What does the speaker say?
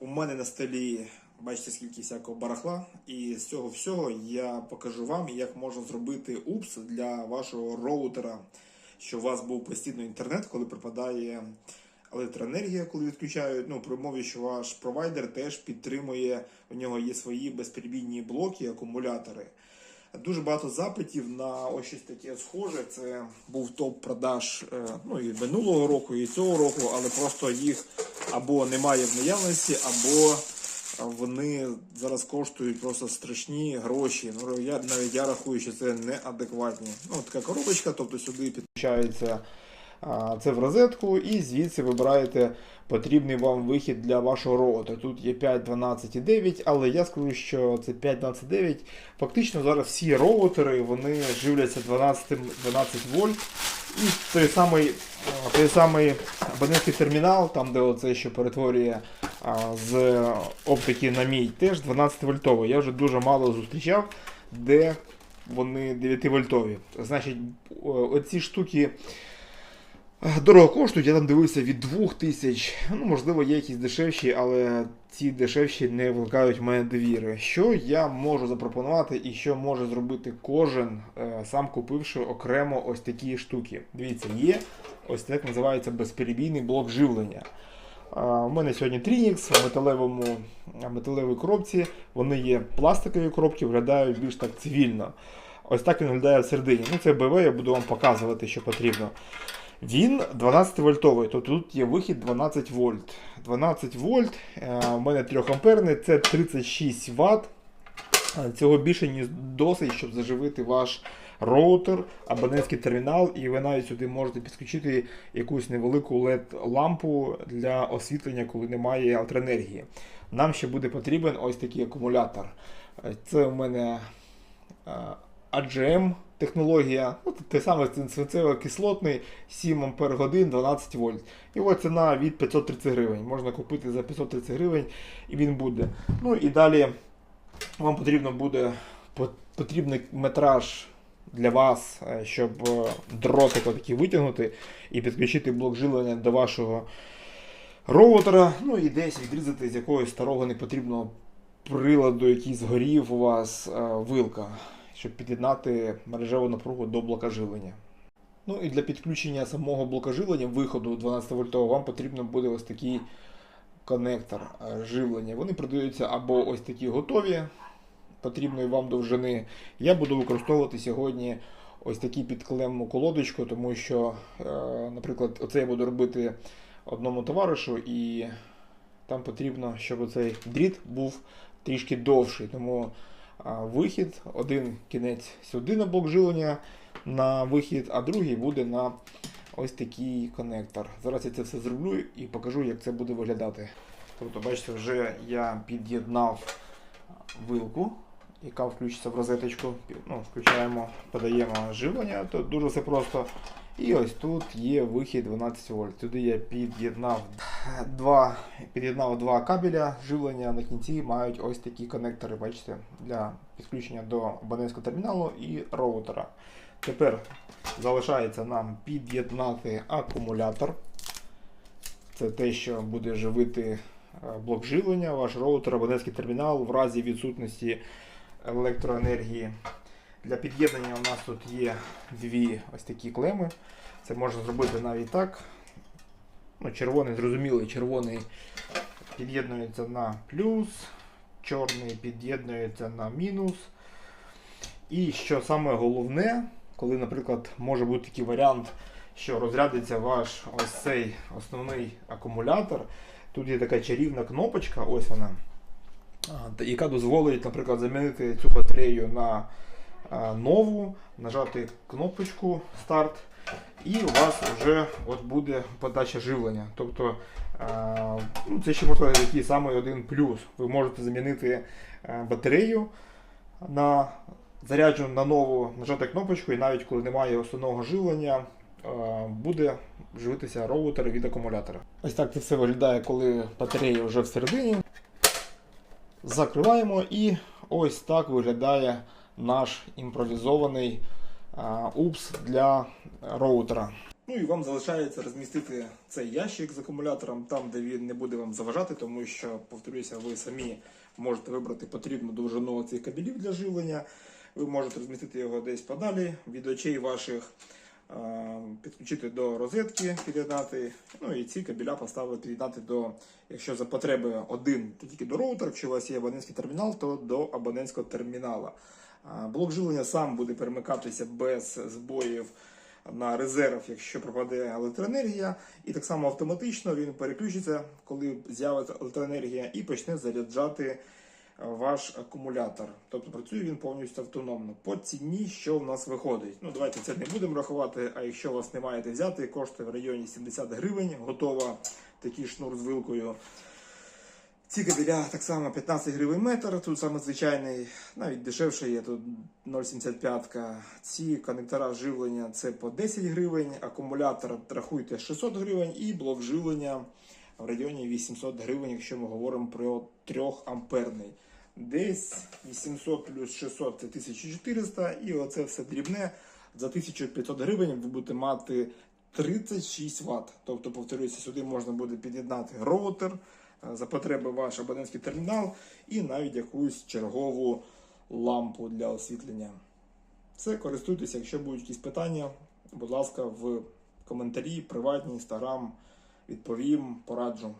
У мене на столі бачите скільки всякого барахла, і з цього всього я покажу вам, як можна зробити упс для вашого роутера, щоб у вас був постійно інтернет, коли припадає електроенергія, коли відключають. Ну, при умові, що ваш провайдер теж підтримує, у нього є свої безперебійні блоки, акумулятори. Дуже багато запитів на ось щось таке схоже. Це був топ продаж е, ну, і минулого року, і цього року, але просто їх або немає в наявності, або вони зараз коштують просто страшні гроші. Ну, я навіть я рахую, що це неадекватні. Ну, така коробочка, тобто сюди підключається це в розетку, і звідси вибираєте потрібний вам вихід для вашого роутера. Тут є 5, 12 і 9, але я скажу, що це 5, 12, 9. Фактично зараз всі роутери вони живляться 12, 12 вольт. І той самий, той самий абонентський термінал, там де оце що перетворює а, з оптики на мій, теж 12 вольтовий. Я вже дуже мало зустрічав, де вони 9 вольтові. Значить, оці штуки. Е, Дорого коштують, я там дивився від 2000, ну можливо є якісь дешевші, але ці дешевші не викликають в мене довіри. Що я можу запропонувати і що може зробити кожен, е, сам купивши окремо ось такі штуки. Дивіться, є ось так називається безперебійний блок живлення. У мене сьогодні Trinix в металевому, металевій коробці. Вони є пластикові коробки, виглядають більш так цивільно. Ось так він виглядає всередині. Ну, це БВ, я буду вам показувати, що потрібно. Він 12 вольтовий, тобто тут є вихід 12 вольт. 12 вольт, е, у мене 3 амперний, це 36 Вт. Е, Цього більше ніж досить, щоб заживити ваш роутер, абонентський термінал, і ви навіть сюди можете підключити якусь невелику LED-лампу для освітлення, коли немає електроенергії. Нам ще буде потрібен ось такий акумулятор. Е, Це у мене е, AGM технологія, ну, те саме свинцево-кислотний 7 Ампер годин 12 вольт. Його ціна від 530 гривень. Можна купити за 530 гривень і він буде. Ну і далі вам потрібно буде потрібний метраж для вас, е, щоб е, дротик отакий витягнути і підключити блок живлення до вашого роутера. Ну і десь відрізати з якогось старого непотрібного приладу, який згорів у вас е, вилка, щоб під'єднати мережеву напругу до блока живлення. Ну і для підключення самого блока живлення, виходу 12 вольтового, вам потрібно буде ось такий коннектор е, живлення. Вони продаються або ось такі готові, потрібної вам довжини. Я буду використовувати сьогодні ось таку підклемну колодочку, тому що, е, наприклад, оце я буду робити одному товаришу, і там потрібно, щоб цей дріт був трішки довший. Тому вихід, один кінець сюди на блок живлення на вихід, а другий буде на ось такий коннектор. Зараз я це все зроблю і покажу, як це буде виглядати. Тобто, бачите, вже я під'єднав вилку, яка включиться в розеточку. Ну, включаємо, подаємо живлення, то дуже все просто. І ось тут є вихід 12 вольт. Туди я під'єднав два, під'єднав два кабеля живлення. На кінці мають ось такі конектори, бачите, для підключення до абонентського терміналу і роутера. Тепер залишається нам під'єднати акумулятор. Це те, що буде живити е, блок живлення, ваш роутер, абонентський термінал в разі відсутності електроенергії. Для під'єднання у нас тут є дві ось такі клеми. Це можна зробити навіть так. Ну, червоний, зрозумілий, червоний під'єднується на плюс, чорний під'єднується на мінус. І що саме головне, коли, наприклад, може бути такий варіант, що розрядиться ваш ось цей основний акумулятор. Тут є така чарівна кнопочка, ось вона, яка дозволить, наприклад, замінити цю батарею на нову, нажати кнопочку старт, і у вас вже от буде подача живлення. Тобто ну, це ще можливо такий самий один плюс. Ви можете замінити батарею на заряджену на нову, нажати кнопочку, і навіть коли немає основного живлення, буде живитися роутер від акумулятора. Ось так це все виглядає, коли батарея вже всередині. Закриваємо і ось так виглядає наш імпровізований упс для роутера. Ну і вам залишається розмістити цей ящик з акумулятором там, де він не буде вам заважати, тому що, повторюся, ви самі можете вибрати потрібну довжину цих кабелів для живлення. Ви можете розмістити його десь подалі від очей ваших, підключити до розетки, під'єднати. Ну і ці кабеля поставити під'єднати до, якщо за потреби один, то тільки до роутера, якщо у вас є абонентський термінал, то до абонентського термінала. Блок живлення сам буде перемикатися без збоїв на резерв, якщо пропаде електроенергія, і так само автоматично він переключиться, коли з'явиться електроенергія, і почне заряджати е, ваш акумулятор. Тобто працює він повністю автономно. По ціні, що в нас виходить. Ну, давайте це не будемо рахувати. А якщо у вас немає де взяти, коштує в районі 70 гривень, готова такий шнур з вилкою. Ці кабеля так само 15 гривень метр, тут саме звичайний, навіть дешевше є, тут 0,75. Ці коннектора живлення це по 10 гривень, акумулятор рахуйте 600 гривень і блок живлення в районі 800 гривень, якщо ми говоримо про 3 амперний. Десь 800 плюс 600 це 1400 і оце все дрібне. За 1500 гривень ви будете мати 36 Вт. Тобто, повторюся, сюди можна буде під'єднати роутер, за потреби ваш абонентський термінал і навіть якусь чергову лампу для освітлення. Все, користуйтеся, якщо будуть якісь питання, будь ласка, в коментарі, приватні, інстаграм, відповім, пораджу.